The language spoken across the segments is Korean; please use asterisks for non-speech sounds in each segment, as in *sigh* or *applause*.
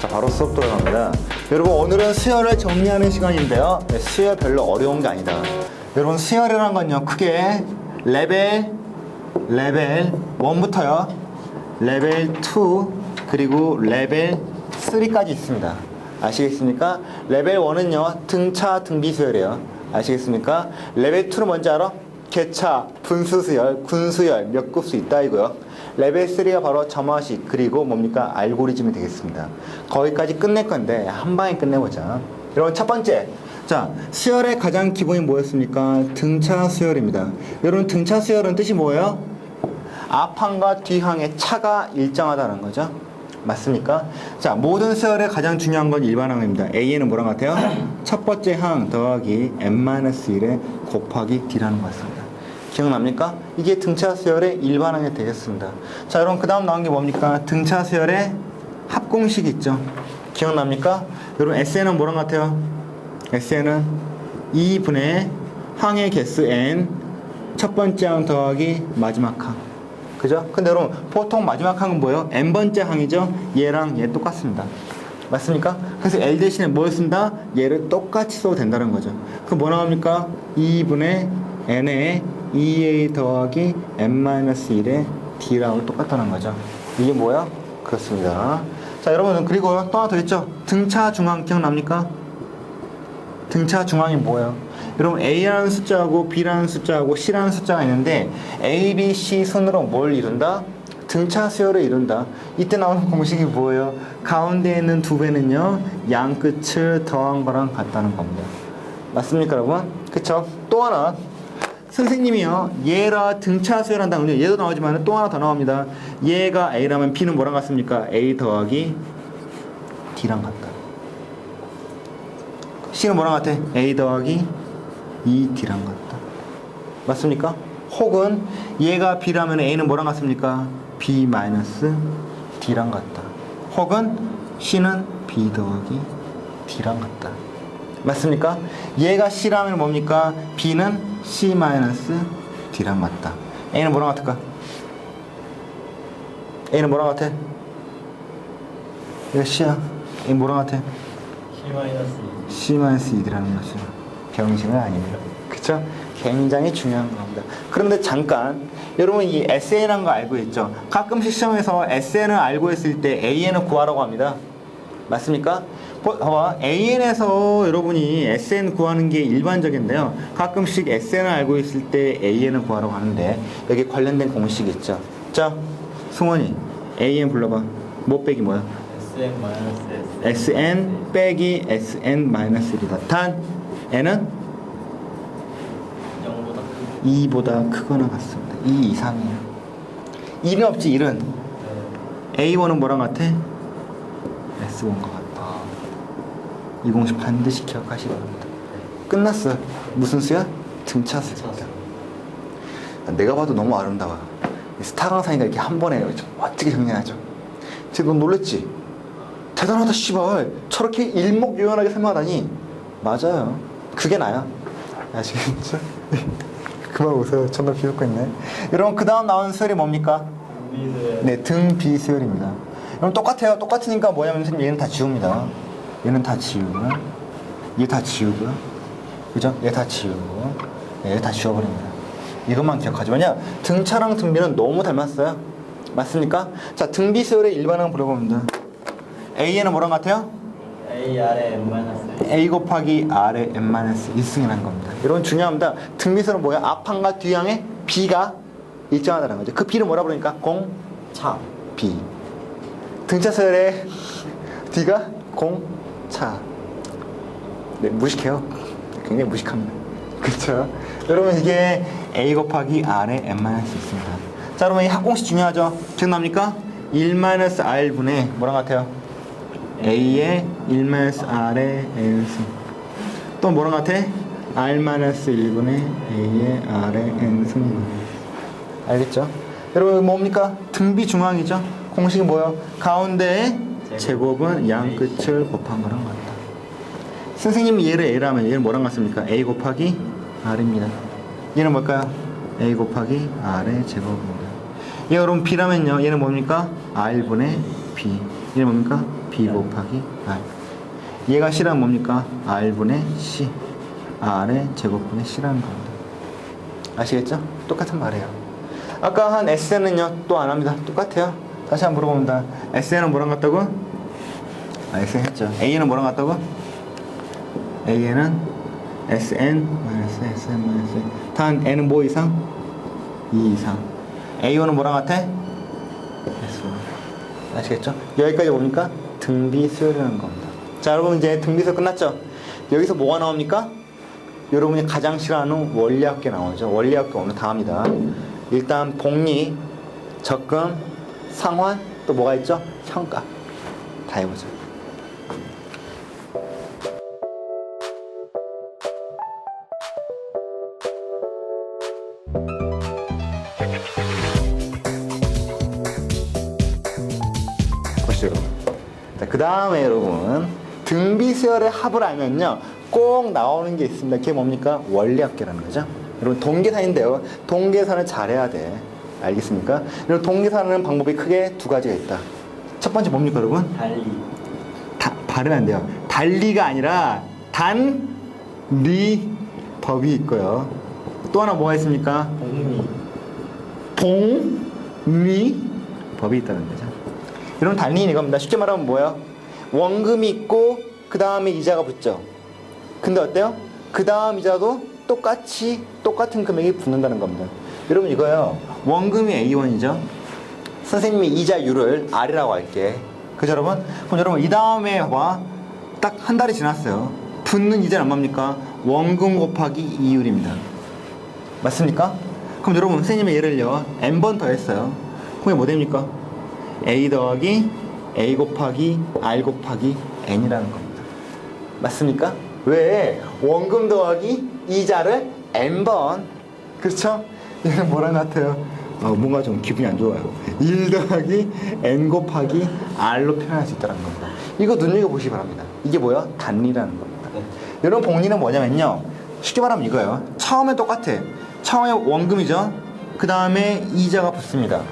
자, 바로 수업 들어갑니다. 여러분, 오늘은 수열을 정리하는 시간인데요. 네, 수열 별로 어려운 게 아니다. 여러분, 수열이라는 건요, 크게 레벨, 레벨 1부터요, 레벨 2, 그리고 레벨 3까지 있습니다. 아시겠습니까? 레벨 1은요, 등차, 등비 수열이에요. 아시겠습니까? 레벨 2는 뭔지 알아? 개차, 분수수열, 군수열, 몇 급수 있다 이고요. 레벨 3가 바로 점화식 그리고 뭡니까 알고리즘이 되겠습니다. 거기까지 끝낼 건데 한 방에 끝내보자. 여러분 첫 번째, 자 수열의 가장 기본이 뭐였습니까? 등차 수열입니다. 여러분 등차 수열은 뜻이 뭐예요? 앞항과 뒤항의 차가 일정하다는 거죠. 맞습니까? 자, 모든 수열의 가장 중요한 건 일반항입니다. A에는 뭐랑 같아요? *clears throat* 첫 번째 항 더하기 n-1에 곱하기 D라는 것 같습니다. 기억납니까? 이게 등차 수열의 일반항이 되겠습니다. 자, 여러분 그 다음 나온 게 뭡니까? 등차 수열의 합공식 있죠. 기억납니까? 여러분 SN은 뭐랑 같아요? SN은 2분의 항의 개수 n 첫 번째 항 더하기 마지막 항. 그죠? 근데 여러분 보통 마지막 항은 뭐예요? n번째 항이죠? 얘랑 얘 똑같습니다. 맞습니까? 그래서 L 대신에 뭘 쓴다? 얘를 똑같이 써도 된다는 거죠. 그 뭐 나옵니까? 2분의 n에 2a 더하기 n-1의 d라고 똑같다는 거죠. 이게 뭐야? 그렇습니다. 자, 여러분 그리고 또 하나 더 있죠? 등차 중앙 기억납니까? 등차 중앙이 뭐예요? 여러분 A라는 숫자하고 B라는 숫자하고 C라는 숫자가 있는데 A, B, C 순으로 뭘 이룬다? 등차 수열을 이룬다. 이때 나오는 *laughs* 공식이 뭐예요? 가운데 있는 두 배는요 양 끝을 더한 거랑 같다는 겁니다. 맞습니까, 여러분? 그쵸? 또 하나 선생님이요 얘라 등차 수열한다면요 얘도 나오지만 또 하나 더 나옵니다. 얘가 A라면 B는 뭐랑 같습니까? A 더하기 D랑 같다. C는 뭐랑 같아? A 더하기 2D랑 같다. 맞습니까? 혹은 얘가 B라면 A는 뭐랑 같습니까? B 마이너스 같다. 혹은 C는 B 더하기 D랑 같다. 맞습니까? 얘가 C라면 뭡니까? B는 C 마이너스 D랑 같다. A는 뭐랑 같을까? A는 뭐랑 같아? 얘가 C야. A 뭐랑 같아? C 마이너스 C 마이너스 2라는 것이 병신은 아닙니다. 그쵸? 굉장히 중요한 겁니다. 그런데 잠깐, 여러분 이 SN이라는 거 알고 있죠? 가끔씩 시험에서 SN을 알고 있을 때 AN을 구하라고 합니다. 맞습니까? 보- 봐봐, AN에서 여러분이 SN 구하는 게 일반적인데요. 가끔씩 SN을 알고 있을 때 AN을 구하라고 하는데 여기 관련된 공식이 있죠. 자, 승원이 AN 불러봐. 뭐 빼기 뭐야? SN 마이너스 SN 빼기 SN 마이너스 1이다. 단 N은 0보다 크 2보다 크거나 같습니다. 2 이상이에요. 1은 없지 1은. A1은 뭐랑 같아? S1과 같다. 아, 이 공식 반드시 기억하시기 바랍니다. 끝났어. 무슨 수야? 등차 수입니다. 내가 봐도 너무 아름다워. 이 스타 강사니까 이렇게 한 번에 좀 멋지게 정리하죠. 넌 놀랬지? 대단하다 씨발. 저렇게 일목요연하게 설명하다니. 맞아요. 그게 나야. 아시겠죠? 그만 웃어요. 존나 비웃고 있네. 여러분 그 다음 나오는 수열이 뭡니까? 네, 등 비수열입니다. 그럼 똑같아요. 똑같으니까 뭐냐면 선생님 얘는 다 지웁니다. 얘는 다 지우고요. 얘다 지우고요. 그죠? 얘 다 지우고. 얘 다 지워버립니다. 이것만 기억하죠. 왜냐? 등차랑 등비는 너무 닮았어요. 맞습니까? 자, 등비수열의 일반항 물어봅니다. A에는 뭐랑 같아요? A 아래 M 마이너스 A 곱하기 R의 n-1승이라는 겁니다. 여러분 중요합니다. 등비수는 뭐야? 앞항과 뒤항의 B가 일정하다는 거죠. 그 B를 뭐라 부르니까? 공차 B. 등차설의 D가 공차. 네, 무식해요. 굉장히 무식합니다. 그렇죠? 여러분 이게 A 곱하기 R의 n-있습니다. 자, 여러분 이 합공식 중요하죠? 기억납니까? 1-R분의 뭐랑 같아요? A의 1-R의 n승 또 뭐랑 같아? R-1분의 A의 R의 n승 알겠죠? 여러분 뭡니까? 등비 중앙이죠? 공식이 뭐예요? 가운데 제곱. 제곱은 양 끝을 곱한 거랑 같다. 선생님이 얘를 A라면 얘는 뭐랑 같습니까? A 곱하기 R입니다. 얘는 뭘까요? A 곱하기 R의 제곱입니다. 얘 여러분 B라면요. 얘는 뭡니까? R분의 B. 얘는 뭡니까? B 곱하기 R. 얘가 C라면 뭡니까? R분의 C. R의 제곱분의 C라는 겁니다. 아시겠죠? 똑같은 말이에요. 아까 한 SN은요, 또 안 합니다. 똑같아요. 다시 한번 물어봅니다. SN은 뭐랑 같다고? 아, SN 했죠. A는 뭐랑 같다고? A는 SN 마이너스 SN 마이너스 단 N은 뭐 이상? 2 이상. A1은 뭐랑 같아? S1. 아시겠죠? 여기까지 뭡니까? 등비 수열이라는 겁니다. 자, 여러분 이제 등비 수열 끝났죠? 여기서 뭐가 나옵니까? 여러분이 가장 싫어하는 원리학계 나오죠. 원리학계 오늘 다 합니다. 일단 복리, 적금, 상환, 또 뭐가 있죠? 평가. 다 해보죠. 그 다음에 여러분 등비수열의 합을 알면요 꼭 나오는 게 있습니다. 그게 뭡니까? 원리학계라는 거죠. 여러분 동계산인데요. 동계산을 잘해야 돼. 알겠습니까? 여러분 동계산하는 방법이 크게 두 가지가 있다. 첫 번째 뭡니까 여러분? 달리 다, 발음이 안 돼요. 달리가 아니라 단리 법이 있고요. 또 하나 뭐가 있습니까? 복리 동리 법이 있다는 거죠. 이런 단리는 이겁니다. 쉽게 말하면 뭐예요? 원금이 있고 그 다음에 이자가 붙죠. 근데 어때요? 그 다음 이자도 똑같이 똑같은 금액이 붙는다는 겁니다. 여러분 이거요. 원금이 A1이죠. 선생님이 이자율을 R이라고 할게. 그죠 여러분? 그럼 여러분 이 다음에 와 딱 한 달이 지났어요. 붙는 이자는 얼마입니까? 원금 곱하기 이율입니다. 맞습니까? 그럼 여러분 선생님의 예를요 n번 더했어요 그게 뭐 됩니까? a 더하기 a 곱하기 r 곱하기 n이라는 겁니다 맞습니까? 왜 원금 더하기 이자를 n번 그렇죠? 얘는 뭐랑 같아요? 어, 뭔가 좀 기분이 안 좋아요 1 더하기 n 곱하기 r로 표현할 수 있다는 겁니다 이거 눈여겨보시기 바랍니다 이게 뭐야? 단리라는 겁니다 네. 여러분 복리는 뭐냐면요 쉽게 말하면 이거예요 처음에 똑같아 처음에 원금이죠 그 다음에 이자가 붙습니다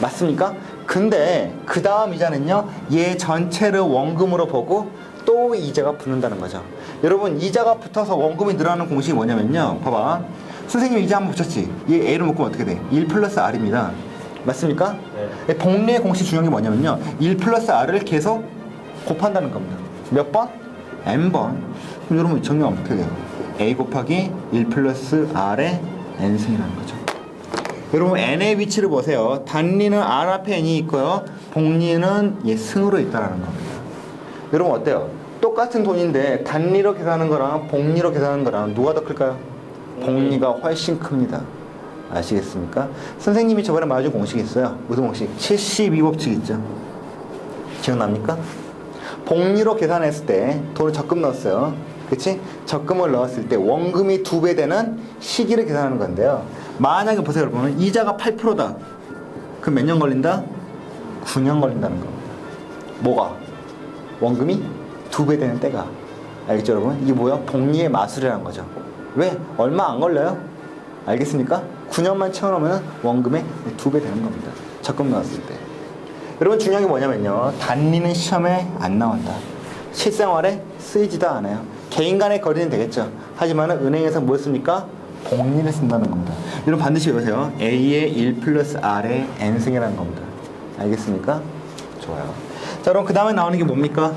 맞습니까? 근데 그 다음 이자는요 얘 전체를 원금으로 보고 또 이자가 붙는다는 거죠 여러분 이자가 붙어서 원금이 늘어나는 공식이 뭐냐면요 봐봐 선생님 이자 한번 붙였지 얘 A를 묶으면 어떻게 돼? 1 플러스 R입니다 맞습니까? 네. 복리의 공식 중요한 게 뭐냐면요 1 플러스 R을 계속 곱한다는 겁니다 몇 번? n번 그럼 여러분 정리하면 어떻게 돼요? a 곱하기 1 플러스 r의 n승이라는 거죠 여러분 n의 위치를 보세요 단리는 r 앞에 n이 있고요 복리는 얘 승으로 있다는 겁니다 여러분 어때요? 똑같은 돈인데 단리로 계산하는 거랑 복리로 계산하는 거랑 누가 더 클까요? 복리가 훨씬 큽니다 아시겠습니까? 선생님이 저번에 말해준 공식이 있어요 무슨 공식? 72법칙 있죠 기억납니까? 복리로 계산했을 때 돈을 적금 넣었어요. 그치? 적금을 넣었을 때 원금이 두 배 되는 시기를 계산하는 건데요. 만약에 보세요, 여러분. 이자가 8%다. 그럼 몇 년 걸린다? 9년 걸린다는 겁니다. 뭐가? 원금이 두 배 되는 때가. 알겠죠, 여러분? 이게 뭐야? 복리의 마술이라는 거죠. 왜? 얼마 안 걸려요? 알겠습니까? 9년만 채워놓으면 원금의 두 배 되는 겁니다. 적금 넣었을 때. 여러분 중요한 게 뭐냐면요. 단리는 시험에 안 나온다. 실생활에 쓰이지도 않아요. 개인 간의 거리는 되겠죠. 하지만 은행에서 뭐 씁니까? 복리를 쓴다는 겁니다. 여러분 반드시 외우세요. A의 1 플러스 R의 N승이라는 겁니다. 알겠습니까? 좋아요. 자, 그럼 그 다음에 나오는 게 뭡니까?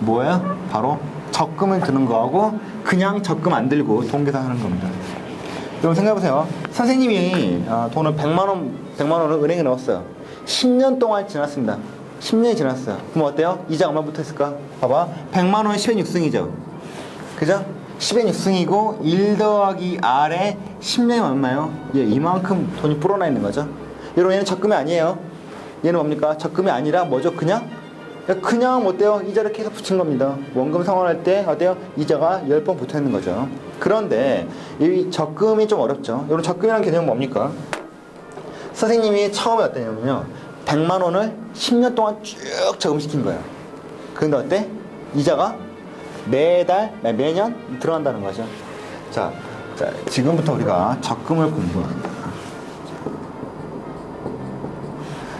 뭐예요? 바로 적금을 드는 거하고 그냥 적금 안 들고 동계산 하는 겁니다. 여러분 생각해보세요. 선생님이 아, 돈을 100만원, 100만원을 은행에 넣었어요. 10년 동안 지났습니다. 10년이 지났어요. 그럼 어때요? 이자 얼마 붙어있을까? 봐봐. 100만원 10엔 6승이죠. 그죠? 10엔 6승이고 1 더하기 R에 10년이 얼마요? 예, 이만큼 돈이 불어나 있는 거죠. 여러분 얘는 적금이 아니에요. 얘는 뭡니까? 적금이 아니라 뭐죠? 그냥? 그냥 어때요? 이자를 계속 붙인 겁니다. 원금 상환할 때 어때요? 이자가 10번 붙어 있는 거죠. 그런데 이 적금이 좀 어렵죠. 여러분 적금이라는 개념은 뭡니까? 선생님이 처음에 어떠냐면요. 100만 원을 10년 동안 쭉 저금시킨 거예요. 그런데 어때? 이자가 매달, 매- 매년 들어간다는 거죠. 자, 자, 지금부터 우리가 적금을 공부합니다.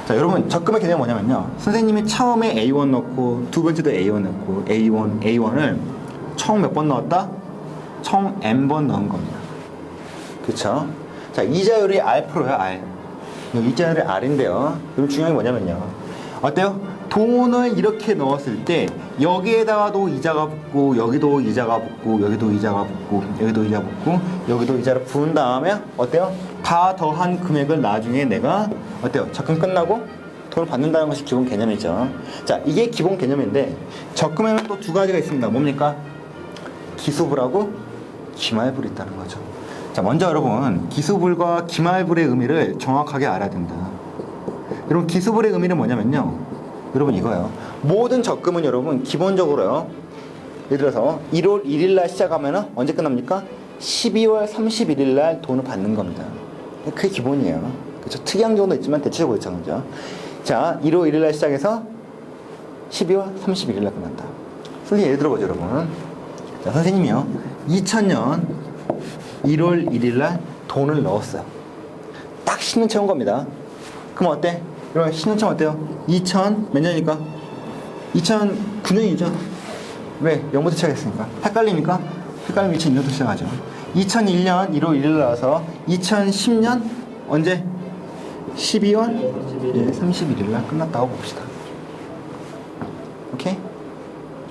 자, 여러분, 적금의 개념이 뭐냐면요. 선생님이 처음에 A1 넣고, 두 번째도 A1 넣고, A1, A1을 총 몇 번 넣었다? 총 N번 넣은 겁니다. 그쵸? 자, 이자율이 R프로요, R. 여기 이자율이 R인데요. 그럼 중요한 게 뭐냐면요. 어때요? 돈을 이렇게 넣었을 때, 여기에다가도 이자가 붙고, 여기도 이자가 붙고, 여기도 이자가 붙고, 여기도 이자 붙고, 여기도 이자를 부은 다음에, 어때요? 다 더한 금액을 나중에 내가, 어때요? 적금 끝나고 돈을 받는다는 것이 기본 개념이죠. 자, 이게 기본 개념인데, 적금에는 또 두 가지가 있습니다. 뭡니까? 기수불하고 기말불이 있다는 거죠. 자, 먼저 여러분, 기수불과 기말불의 의미를 정확하게 알아야 된다. 여러분, 기수불의 의미는 뭐냐면요. 여러분, 이거예요. 모든 적금은 여러분, 기본적으로요. 예를 들어서 1월 1일 날 시작하면은 언제 끝납니까? 12월 31일 날 돈을 받는 겁니다. 그게 기본이에요. 그렇죠? 특이한 경우도 있지만 대체적으로 있죠. 그죠? 자, 1월 1일 날 시작해서 12월 31일 날 끝난다. 선생님 예를 들어보죠, 여러분. 자, 선생님이요. 2000년 1월 1일 날 돈을 넣었어요. 딱 10년 채운 겁니다. 그럼 어때? 여러분 10년 채면 어때요? 2000 몇 년이니까? 2009년이죠. 왜? 0부터 시작했으니까. 헷갈립니까? 헷갈리면 2001년부터 시작하죠. 2001년 1월 1일 나와서 2010년 언제? 12월 예, 31일 날 끝났다고 봅시다. 오케이?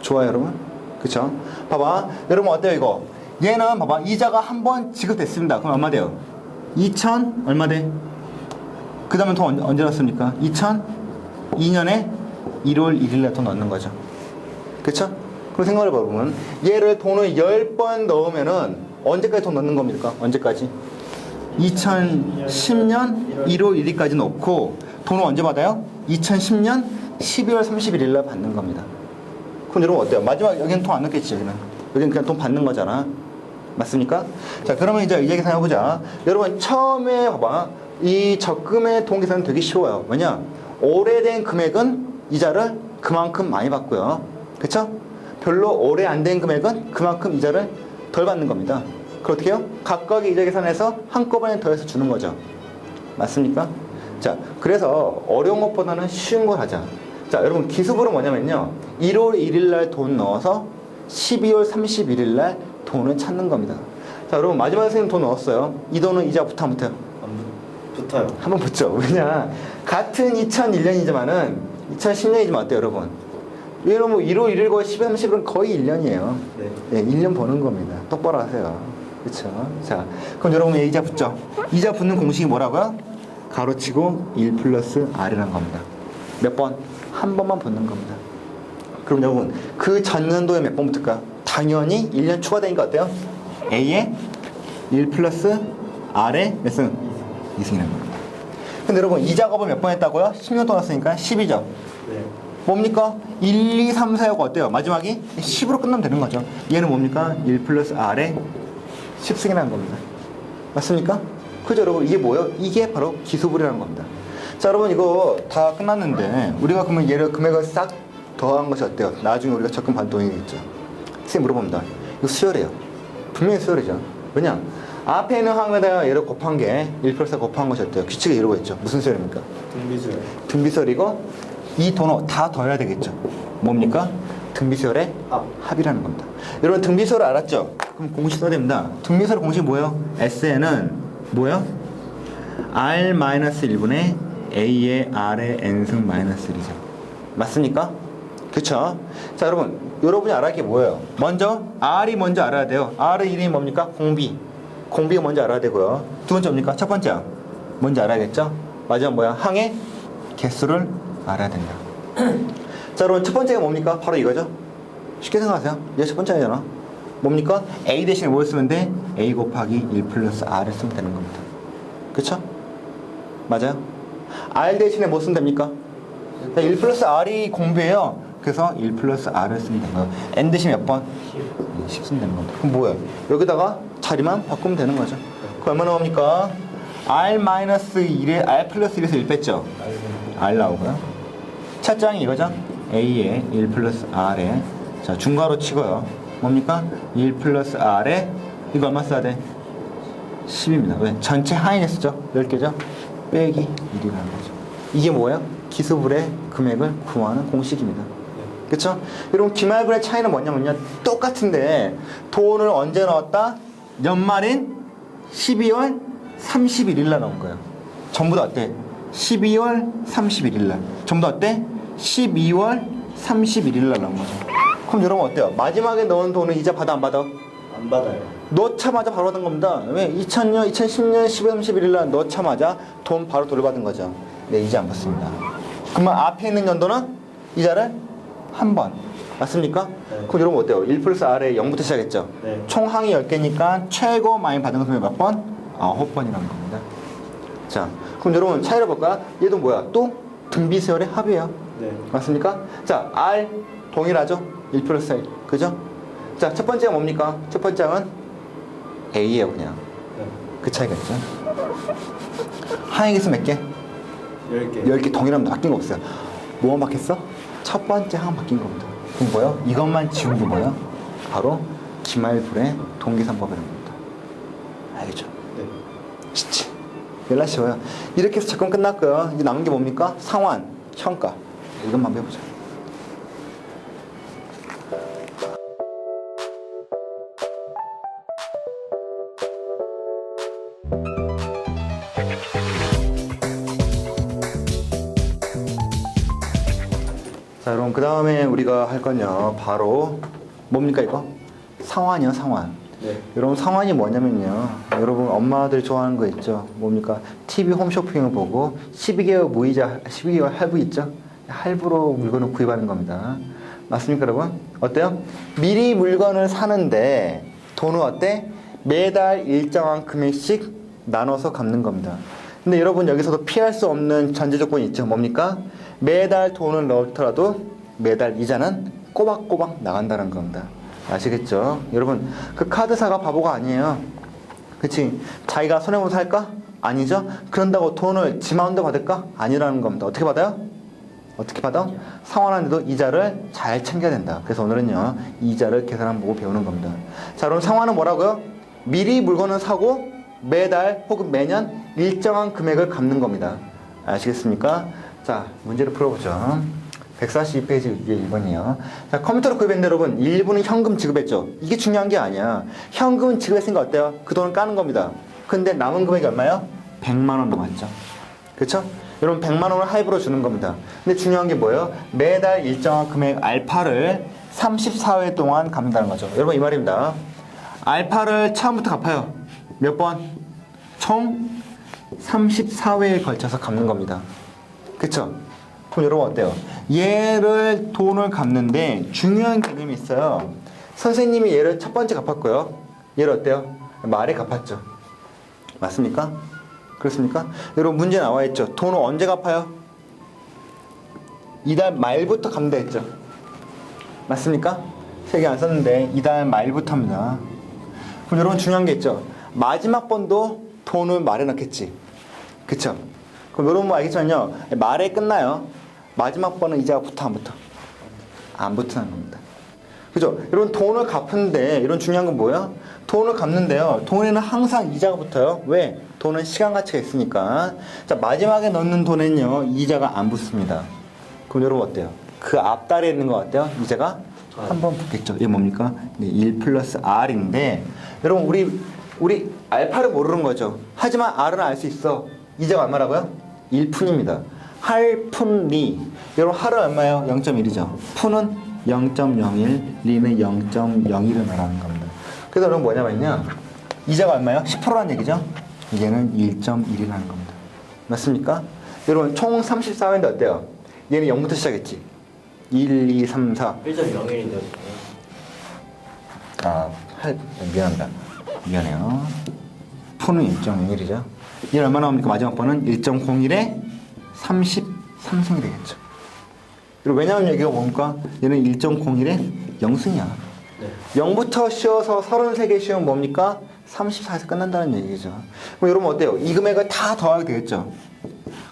좋아요, 여러분? 그쵸? 봐봐. 여러분, 어때요, 이거? 얘는 봐봐. 이자가 한 번 지급됐습니다. 그럼 얼마 돼요? 2천 얼마 돼? 그 다음에 돈 언제, 넣습니까? 2002년에 1월 1일 날 돈 넣는 거죠. 그쵸? 그럼 생각을 해보면 얘를 돈을 10번 넣으면은 언제까지 돈 넣는 겁니까? 언제까지? 2010년 1월 1일까지 넣고 돈을 언제 받아요? 2010년 12월 31일 날 받는 겁니다. 그럼 여러분 어때요? 마지막 여기는 돈 안 넣겠지 여기는. 여기는 그냥 돈 받는 거잖아. 맞습니까? 자 그러면 이제 이 얘기 상 해보자. 여러분 처음에 봐봐. 이 적금의 돈 계산은 되게 쉬워요. 왜냐? 오래된 금액은 이자를 그만큼 많이 받고요. 그쵸? 별로 오래 안 된 금액은 그만큼 이자를 덜 받는 겁니다. 그 어떻게 해요? 각각의 이자 계산해서 한꺼번에 더해서 주는 거죠. 맞습니까? 자, 그래서 어려운 것보다는 쉬운 걸 하자. 자, 여러분, 기수불은 뭐냐면요. 1월 1일 날 돈 넣어서 12월 31일 날 돈을 찾는 겁니다. 자, 여러분, 마지막에 선생님 돈 넣었어요. 이 돈은 이자 안 붙어요? 붙- 붙어요. 한번 붙죠. 왜냐, 같은 2001년이지만은 2010년이지만 어때요, 여러분? 왜냐면 뭐 1월 1일과 12월 30일은 거의 1년이에요. 네. 예, 1년 버는 겁니다. 똑바로 하세요. 그쵸? 자, 그럼 여러분 이자 붙죠? 이자 붙는 공식이 뭐라고요? 가로치고 1 플러스 R이라는 겁니다. 몇 번? 한 번만 붙는 겁니다. 그럼 여러분, 그 전년도에 몇 번 붙을까? 당연히 1년 추가되니까 어때요? A에 1 플러스 R에 몇 승? 2승이라는 겁니다. 근데 여러분, 이자 값을 몇 번 했다고요? 10년 동안 했으니까 10이죠. 네. 뭡니까? 1, 2, 3, 4가 어때요? 마지막이 10으로 끝나면 되는 거죠. 얘는 뭡니까? 1 플러스 R에 10승이라는 겁니다. 맞습니까? 그죠, 여러분? 이게 뭐예요? 이게 바로 기수불이라는 겁니다. 자, 여러분, 이거 다 끝났는데, 우리가 그러면 얘를 금액을 싹 더한 것이 어때요? 나중에 우리가 적금 받는 돈이겠죠. 선생님 물어봅니다. 이거 수열이에요. 분명히 수열이죠. 왜냐? 앞에 있는 항에다가 얘를 곱한 게 1 플러스 곱한 것이 어때요? 규칙이 이러고 있죠. 무슨 수열입니까? 등비수요. 등비설이고 이 돈을 다 더해야 되겠죠. 뭡니까? 등비설의 합. 합이라는 겁니다. 여러분 등비설을 알았죠? 그럼 공식 써야 됩니다. 등비설 공식 뭐예요? SN은 뭐예요? R-1분의 A의 R의 N승 마이너스 1이죠. 맞습니까? 그쵸? 자 여러분 여러분이 알아야 할 게 뭐예요? 먼저 R이 먼저 알아야 돼요. R의 이름이 뭡니까? 공비. 공비가 먼저 알아야 되고요. 두 번째 뭡니까? 첫 번째 뭔지 알아야겠죠? 마지막 뭐야? 항의 개수를 알아야 된다. 자, 여러분 첫 번째가 뭡니까? 바로 이거죠. 쉽게 생각하세요. 이게 첫 번째잖아. 뭡니까? A 대신에 뭘 쓰면 돼? A 곱하기 1 플러스 R을 쓰면 되는 겁니다. 그쵸? 맞아요? R 대신에 뭐 쓰면 됩니까? 1 플러스 R이 공비예요. 그래서 1 플러스 R을 쓰면 거예요. N 대신 몇 번? 10 쓰면 되는 겁니다. 그럼 뭐예요? 여기다가 자리만 바꾸면 되는 거죠. 그 얼마나 나옵니까? R-1에 R 플러스 1에서 1 뺐죠? R 나오고요. 차장이 이거죠? A에 1 플러스 R에 자 중괄호 치고요. 뭡니까? 1 플러스 R에 이거 얼마 써야 돼? 10입니다. 왜? 전체 하이네스죠? 10개죠? 빼기 1이라는 거죠. 이게 뭐예요? 기수불의 금액을 구하는 공식입니다. 그쵸? 여러분 기말분의 차이는 뭐냐면요 똑같은데 돈을 언제 넣었다? 연말인 12월 31일 날 넣은 거예요 전부 다 어때? 12월 31일 날 전부 다 어때? 12월 31일 날 넣은 거죠 그럼 여러분 어때요? 마지막에 넣은 돈은 이자 받아 안 받아? 안 받아요. 넣자마자 바로 받은 겁니다 왜? 2000년, 2010년 12월 31일 날 넣자마자 돈 바로 돌려받은 거죠 네 이자 안 받습니다 그러면 앞에 있는 연도는 이자를 한 번 맞습니까? 네. 그럼 여러분 어때요? 1 플러스 R에 0부터 시작했죠? 네. 총 항이 10개니까 최고 많이 받은 것은 몇 번? 9번이라는 겁니다 자 그럼 여러분 차이를 볼까? 얘도 뭐야? 또 등비세열의 합이에요 네. 맞습니까? 자 R 동일하죠? 1 플러스 1 그죠? 자 첫 번째가 뭡니까? 첫 번째는 A예요 그냥 네. 그 차이가 있죠 항의 개수 몇 개? 10개. 10개 동일하면 바뀐 거 없어요. 뭐만 바뀌었어? 첫 번째 항 바뀐 겁니다. 그럼 뭐요? 이것만 지운 게 뭐요? 바로 기말불의 동기산법이라는 겁니다. 알겠죠? 네. 진짜 연락 쉬워요. 이렇게 해서 접근 끝났고요. 이제 남은 게 뭡니까? 상환, 평가. 이것만 배워보자. 그 다음에 우리가 할 건요. 바로 뭡니까 이거? 상환이요, 상환. 네. 여러분 상환이 뭐냐면요. 여러분 엄마들 좋아하는 거 있죠. 뭡니까? TV 홈쇼핑을 보고 12개월 무이자 12개월 할부 있죠. 할부로 물건을 구입하는 겁니다. 맞습니까, 여러분? 어때요? 미리 물건을 사는데 돈은 어때? 매달 일정한 금액씩 나눠서 갚는 겁니다. 근데 여러분 여기서도 피할 수 없는 전제 조건이 있죠. 뭡니까? 매달 돈을 넣더라도 매달 이자는 꼬박꼬박 나간다는 겁니다. 아시겠죠? 여러분 그 카드사가 바보가 아니에요. 그치? 자기가 손해보면서 할까? 아니죠? 그런다고 돈을 지 마음대로 받을까? 아니라는 겁니다. 어떻게 받아요? 어떻게 받아? 상환하는데도 이자를 잘 챙겨야 된다. 그래서 오늘은요, 이자를 계산한 보고 배우는 겁니다. 자, 그럼 상환은 뭐라고요? 미리 물건을 사고 매달 혹은 매년 일정한 금액을 갚는 겁니다. 아시겠습니까? 자, 문제를 풀어보죠. 142페이지 이게 1번이에요. 자, 컴퓨터를 구입했는데 여러분, 일부는 현금 지급했죠. 이게 중요한 게 아니야. 현금 지급했으니까 어때요? 그 돈을 까는 겁니다. 근데 남은 금액이 얼마예요? 100만 원 남았죠. 그렇죠? 여러분 100만 원을 할부로 주는 겁니다. 근데 중요한 게 뭐예요? 매달 일정한 금액 알파를 34회 동안 갚는다는 거죠. 여러분 이 말입니다. 알파를 처음부터 갚아요. 몇 번? 총 34회에 걸쳐서 갚는 겁니다. 그쵸? 여러분 어때요? 얘를 돈을 갚는데 중요한 개념이 있어요. 선생님이 얘를 첫 번째 갚았고요. 얘를 어때요? 말에 갚았죠. 맞습니까? 그렇습니까? 여러분 문제 나와 있죠. 돈을 언제 갚아요? 이달 말부터 갚는다 했죠. 맞습니까? 세 개 안 썼는데 이달 말부터입니다. 그럼 여러분 중요한 게 있죠. 마지막 번도 돈을 말에 넣겠지. 그쵸? 그럼 여러분 뭐 알겠지만요. 말에 끝나요. 마지막 번은 이자가 붙어 안 붙어? 안 붙는 겁니다. 그죠? 여러분 돈을 갚는데 이런 중요한 건 뭐야? 돈을 갚는데요. 돈에는 항상 이자가 붙어요. 왜? 돈은 시간 가치가 있으니까. 자 마지막에 넣는 돈에는요 이자가 안 붙습니다. 그럼 여러분 어때요? 그 앞달에 있는 거 어때요? 이자가 한 번 붙겠죠. 이게 뭡니까? 네, 1 플러스 R인데 여러분 우리 우리 알파를 모르는 거죠. 하지만 R은 알 수 있어. 이자가 얼마라고요? 1푼입니다. 할푼리. 여러분 할은 얼마예요? 0.1이죠. 푼은 0.01, 리는 0.01을 말하는 겁니다. 그래서 여러분 뭐냐면요. 이자가 얼마예요? 10%라는 얘기죠. 얘는 1.1이라는 겁니다. 맞습니까? 여러분 총 34회인데 어때요? 얘는 0부터 시작했지. 1, 2, 3, 4. 1.01인데요. 아, 할, 미안합니다. 미안해요. 푼은 1.01이죠. 얘는 얼마 나옵니까? 마지막 번은 1.01에 33승이 되겠죠. 그리고 왜냐하면 여기가 뭡니까? 얘는 1.01에 0승이야. 네. 0부터 쉬어서 33개 쉬우면 뭡니까? 34에서 끝난다는 얘기죠. 그럼 여러분 어때요? 이 금액을 다 더하게 되겠죠?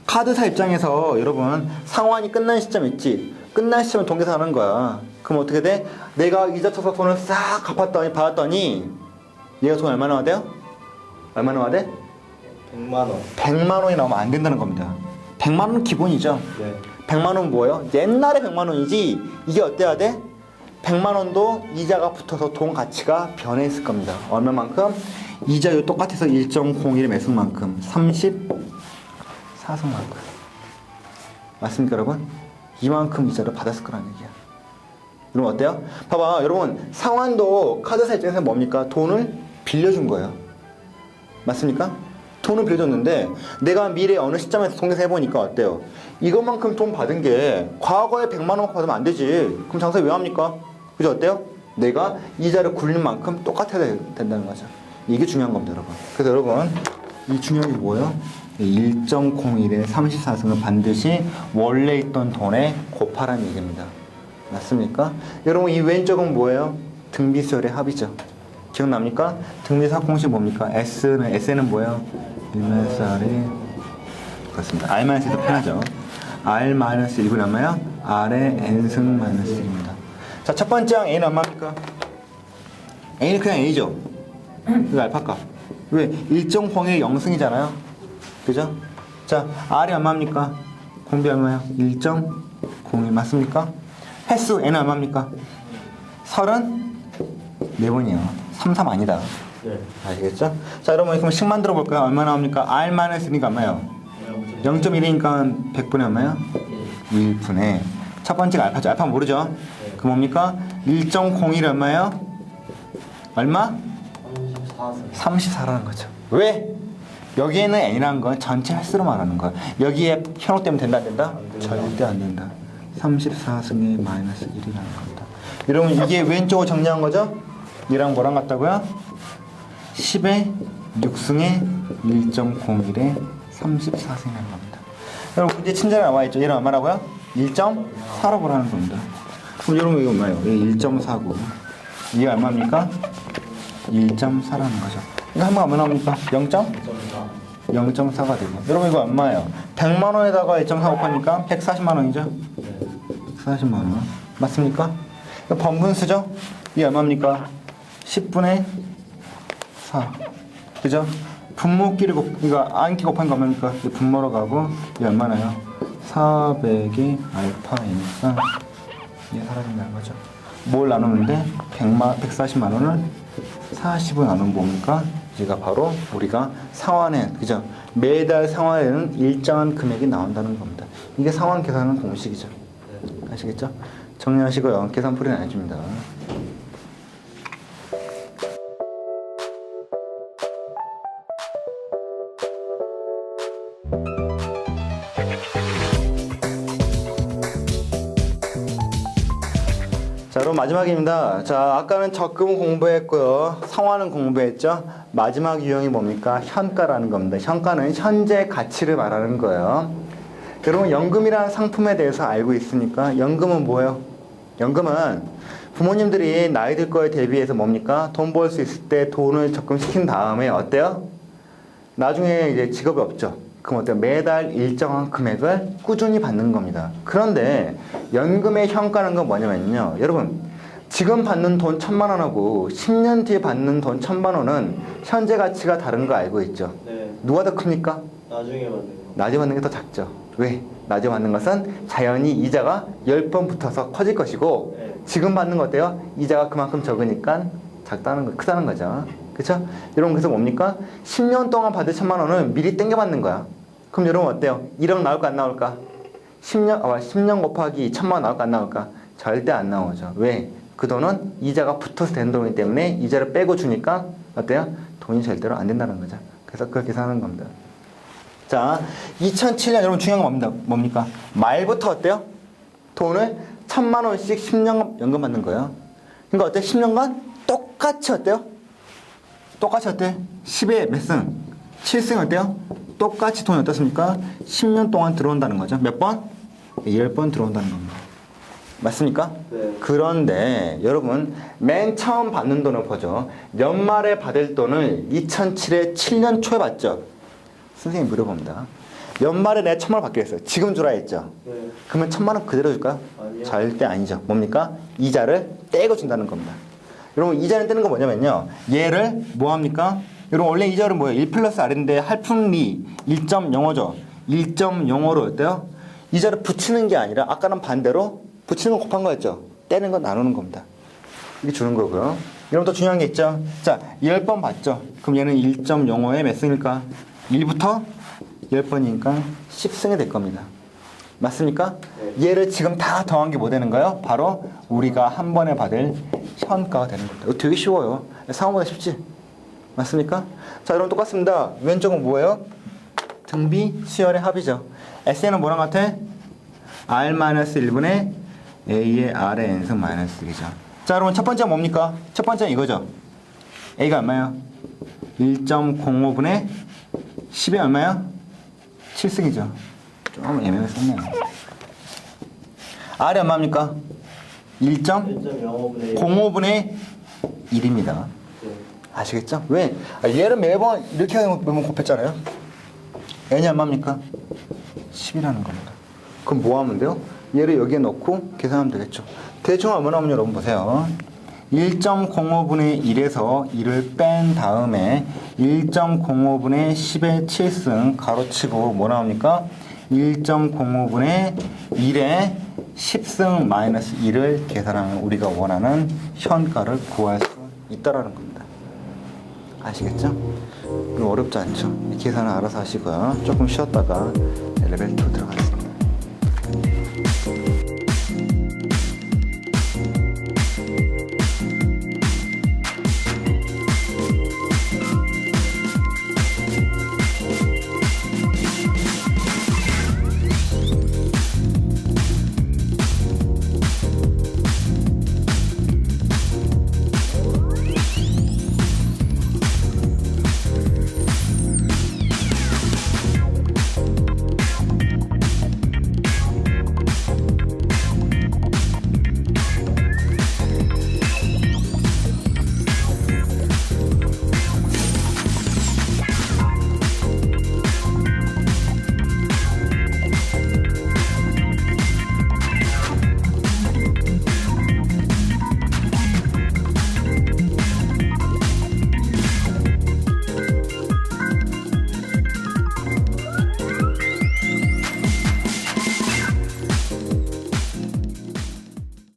카드사 입장에서 여러분 상환이 끝난 시점 있지? 끝난 시점을 동계산하는 거야. 그럼 어떻게 돼? 내가 이자 쳐서 돈을 싹 갚았더니 받았더니 얘가 돈 얼마나 와야 돼요? 얼마나 와야 돼? 100만 원. 100만 원이 나오면 안 된다는 겁니다. 100만 원은 기본이죠. 네. 100만 원 뭐예요? 옛날에 100만 원이지 이게 어때야 돼? 100만 원도 이자가 붙어서 돈 가치가 변했을 겁니다. 얼마만큼? 이자율 똑같아서 1.01의 매승만큼 34승만큼 맞습니까 여러분? 이만큼 이자를 받았을 거라는 얘기야. 여러분 어때요? 봐봐 여러분 상환도 카드사 입장에서 뭡니까? 돈을 빌려준 거예요. 맞습니까? 돈을 빌려줬는데 내가 미래 어느 시점에서 통계사 해보니까 어때요? 이것만큼 돈 받은 게 과거에 100만 원 받으면 안 되지. 그럼 장사 왜 합니까? 그죠? 어때요? 내가 이자를 굴린 만큼 똑같아야 되- 된다는 거죠. 이게 중요한 겁니다, 여러분. 그래서 여러분 이 중요한 게 뭐예요? 1.01의 34승을 반드시 원래 있던 돈에 곱하라는 얘기입니다. 맞습니까? 여러분 이 왼쪽은 뭐예요? 등비수열의 합이죠. 기억납니까? 등비수 합공식 뭡니까? S는 S는 뭐예요? 1-R이 그렇습니다. R-1도 편하죠. R-1은 얼마야? R의 N승 마이너스 1입니다. 자, 첫 번째 항 A는 얼마입니까? A는 그냥 A죠. 이거 알파값. 왜? 일정 홍의 0승이잖아요. 그죠? 자, R이 얼마입니까? 공비 얼마야? 1.01 맞습니까? 횟수 N은 얼마입니까? 34번이요. 33 아니다. 네. 아시겠죠? 자, 여러분, 그럼 식 만 들어 볼까요? 얼마 나옵니까? R 쓰니까 얼마요? 0.1이니까 100분의 얼마요? 1분의. 첫 번째가 알파죠. 알파 모르죠? 그 뭡니까? 1.01 얼마요? 얼마? 34승. 34라는 거죠. 왜? 여기에는 n이라는 건 전체 횟수로 말하는 거야. 여기에 현혹되면 된다 안 된다? 절대 안 된다. 34승의 마이너스 1이라는 겁니다. 여러분 이게 왼쪽으로 정리한 거죠? 얘랑 뭐랑 같다고요? 10의 6승의 1.01의 34승이라는 겁니다. 여러분 문제 친절히 나와 있죠? 얘는 얼마라고요? 1.4로 보라는 겁니다. 그럼 여러분 이거 뭐예요? 1.49. 이게 얼마입니까? 1.4라는 거죠. 이거 한번 얼마 나옵니까? 0. 0.4. 0.4가 되고. 여러분 이거 얼마예요? 100만 원에다가 1.4 곱하니까 140만 원이죠? 네. 140만 원. 맞습니까? 이거 번분수죠? 이게 얼마입니까? 10분의 4. 그죠? 분모끼리 곱, 이거 안끼 곱한 거 얼마입니까? 이거 분모로 가고, 이게 얼마나요? 400이 알파이니까, 이게 사라진다는 거죠. 뭘 나누는데? 100만, 140만 원을 40을 나누면 뭡니까? 얘가 바로 우리가 상환에, 그죠? 매달 상환에는 일정한 금액이 나온다는 겁니다. 이게 상환 계산하는 공식이죠. 네. 아시겠죠? 정리하시고요. 계산풀이는 안 해줍니다. 마지막입니다. 자, 아까는 적금 공부했고요. 상환은 공부했죠. 마지막 유형이 뭡니까? 현가라는 겁니다. 현가는 현재 가치를 말하는 거예요. 여러분, 연금이라는 상품에 대해서 알고 있으니까 연금은 뭐예요? 연금은 부모님들이 나이 들 거에 대비해서 뭡니까? 돈 벌 수 있을 때 돈을 적금시킨 다음에 어때요? 나중에 이제 직업이 없죠. 그럼 어때요? 매달 일정한 금액을 꾸준히 받는 겁니다. 그런데 연금의 현가는 건 뭐냐면요. 여러분, 지금 받는 돈 천만 원하고 10년 뒤에 받는 돈 천만 원은 현재 가치가 다른 거 알고 있죠. 네. 누가 더 큽니까? 나중에 받는 거. 낮에 받는 게 더 작죠. 왜? 낮에 받는 것은 자연히 이자가 10번 붙어서 커질 것이고 네. 지금 받는 거 어때요? 이자가 그만큼 적으니까 작다는 거, 크다는 거죠. 그쵸? 여러분 그래서 뭡니까? 10년 동안 받을 천만 원을 미리 땡겨 받는 거야. 그럼 여러분 어때요? 1억 나올까 안 나올까? 10년, 아, 10년 곱하기 천만 원 나올까 안 나올까? 절대 안 나오죠. 왜? 그 돈은 이자가 붙어서 된 돈이기 때문에 이자를 빼고 주니까 어때요? 돈이 절대로 안 된다는 거죠. 그래서 그렇게 사는 겁니다. 자, 2007년 여러분 중요한 건 뭡니다. 뭡니까? 말부터 어때요? 돈을 천만 원씩 10년 연금 받는 거예요. 그러니까 어때? 10년간 똑같이 어때요? 똑같이 어때? 10에 몇 승? 7승 어때요? 똑같이 돈이 어떻습니까? 10년 동안 들어온다는 거죠. 몇 번? 10번 들어온다는 겁니다. 맞습니까? 네. 그런데 여러분 맨 처음 받는 돈을 보죠. 연말에 받을 돈을 2007에 7년 초에 받죠. 선생님 물어봅니다. 연말에 내 천만 원 받기로 했어요. 지금 주라 했죠. 네. 그러면 천만 원 그대로 줄까요? 아니요. 절대 아니죠. 뭡니까? 이자를 떼고 준다는 겁니다. 여러분 이자는 떼는 거 뭐냐면요. 얘를 뭐 합니까? 여러분 원래 이자는 뭐예요? 1 플러스 R인데 할풍리 1.05죠. 1.05로 어때요? 이자를 붙이는 게 아니라 아까는 반대로 붙이는 거 곱한 거였죠. 떼는 건 나누는 겁니다. 이게 주는 거고요. 여러분 또 중요한 게 있죠. 자, 10번 봤죠. 그럼 얘는 1.05에 몇 승일까? 1부터 10번이니까 10승이 될 겁니다. 맞습니까? 얘를 지금 다 더한 게 뭐 되는 거예요? 바로 우리가 한 번에 받을 현가가 되는 겁니다. 이거 되게 쉬워요. 상호보다 쉽지? 맞습니까? 자, 여러분 똑같습니다. 왼쪽은 뭐예요? 등비 수열의 합이죠. SN은 뭐랑 같아? R-1분의 A의 R의 n승 마이너스 1이죠. 자, 여러분 첫 번째 뭡니까? 첫 번째는 이거죠. A가 얼마예요? 1.05분의 10이 얼마예요? 7승이죠. 좀 애매하게 썼네요. R이 얼마입니까? 1.05분의 1.05분의 1입니다. 네. 아시겠죠? 왜? 아, 얘를 매번 이렇게 매번 곱했잖아요. n이 얼마입니까? 10이라는 겁니다. 그럼 뭐 하면 돼요? 얘를 여기에 넣고 계산하면 되겠죠. 대충 얼마 나오면 여러분 보세요. 1.05분의 1에서 1을 뺀 다음에 1.05분의 10의 7승 가로치고 뭐 나옵니까? 1.05분의 1의 10승 마이너스 1을 계산하면 우리가 원하는 현가를 구할 수 있다라는 겁니다. 아시겠죠? 어렵지 않죠? 계산은 알아서 하시고요. 조금 쉬었다가 레벨 2 들어가겠습니다.